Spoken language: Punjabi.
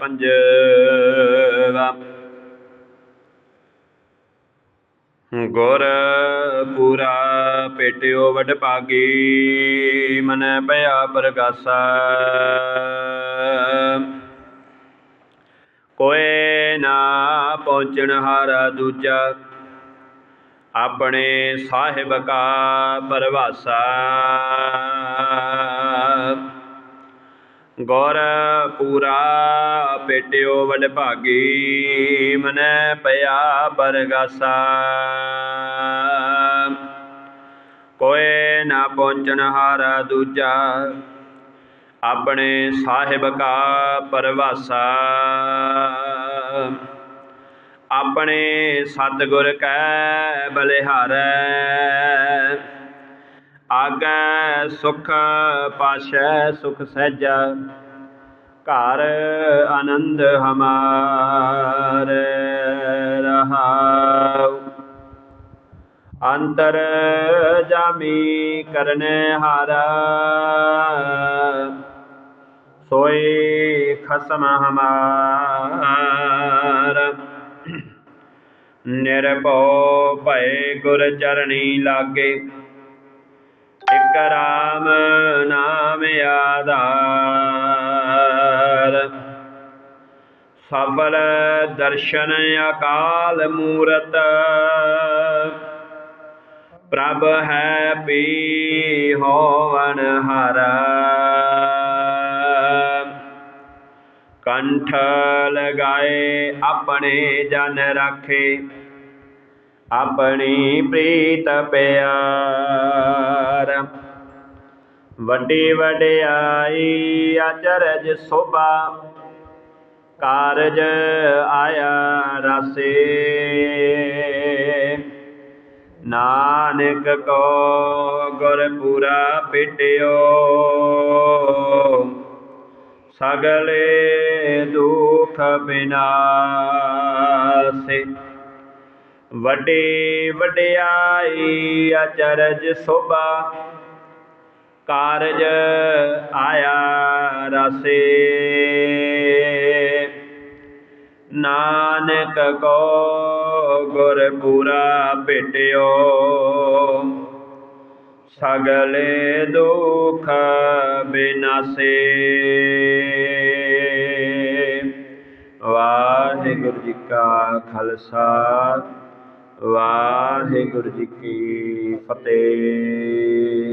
ਪੰਜਵਾ ਗੁਰ ਪੂਰਾ ਪੇਟਿਓ ਵਡ ਭਾਗੀ, ਮਨ ਭਇਆ ਪ੍ਰਗਾਸਾ। ਕੋਏ ਨਾ ਪਹੁੰਚਣ ਹਾਰਾ ਦੂਜਾ, ਆਪਣੇ ਸਾਹਿਬ ਕਾ ਪਰਵਾਸਾ। ਗੁਰ ਪੂਰਾ ਪੇਟਿਓ ਵਡ ਭਾਗੀ, ਮਨੈ ਪਿਆ ਬਰਗਾਸਾ। ਕੋਏ ਨਾ ਪਹੁੰਚਣ ਹਾਰਾ ਦੂਜਾ, ਆਪਣੇ ਸਾਹਿਬ ਕਾ ਪਰਵਾਸਾ। ਆਪਣੇ ਸਤਿਗੁਰ ਕੈ ਬਲਿਹਾਰੈ, ਆਗੈ ਸੁਖ ਪਾਸ਼ੈ, ਸੁਖ ਸਹਿਜਾ, ਘਰ ਆਨੰਦ ਹਮਾਰ ਰਹਾਉ। ਅੰਤਰ ਜਾਮੀ ਕਰਨੇ ਹਾਰਾ, ਸੋਈ ਖਸਮ ਹਮਾਰ। ਨਿਰਭਉ ਭਏ ਗੁਰ ਚਰਣੀ ਲਾਗੇ ਇਕ ਰਾਮ ਨਾਮ ਆਧਾਰ। ਸਫਲ ਦਰਸ਼ਨ ਅਕਾਲ ਮੂਰਤ। ਪ੍ਰਭ ਹੈ ਪੀ ਹੋਵਨ ਹਰ ਕੰਠ ਲਗਾਏ ਆਪਣੇ ਜਨ ਰਾਖੇ। ਆਪਣੀ ਪ੍ਰੀਤ ਪਿਆ ਵੱਡੀ ਵਡਿਆਈ ਅਚਰਜ ਸੋਭਾ। ਕਾਰਜ ਆਇਆ ਰਸੇ। ਨਾਨਕ ਕੋ ਗੁਰ ਪੂਰਾ ਪਿਟਿਓ। ਸਗਲੇ ਦੁਖ ਬਿਨਾਸੇ। ਵੱਡੀ ਵਡਿਆਈ ਅਚਰਜ ਸੋਭਾ। ਕਾਰਜ ਆਇਆ ਰਸੇ। ਨਾਨਕ ਕੋ ਗੁਰ ਪੂਰਾ ਭੇਟਿਓ ਸਗਲੇ ਦੁਖ ਬਿਨਾਸੇ। ਵਾਹਿਗੁਰੂ ਜੀ ਕਾ ਖਾਲਸਾ, ਵਾਹਿਗੁਰੂ ਜੀ ਕੀ ਫਤਿਹ।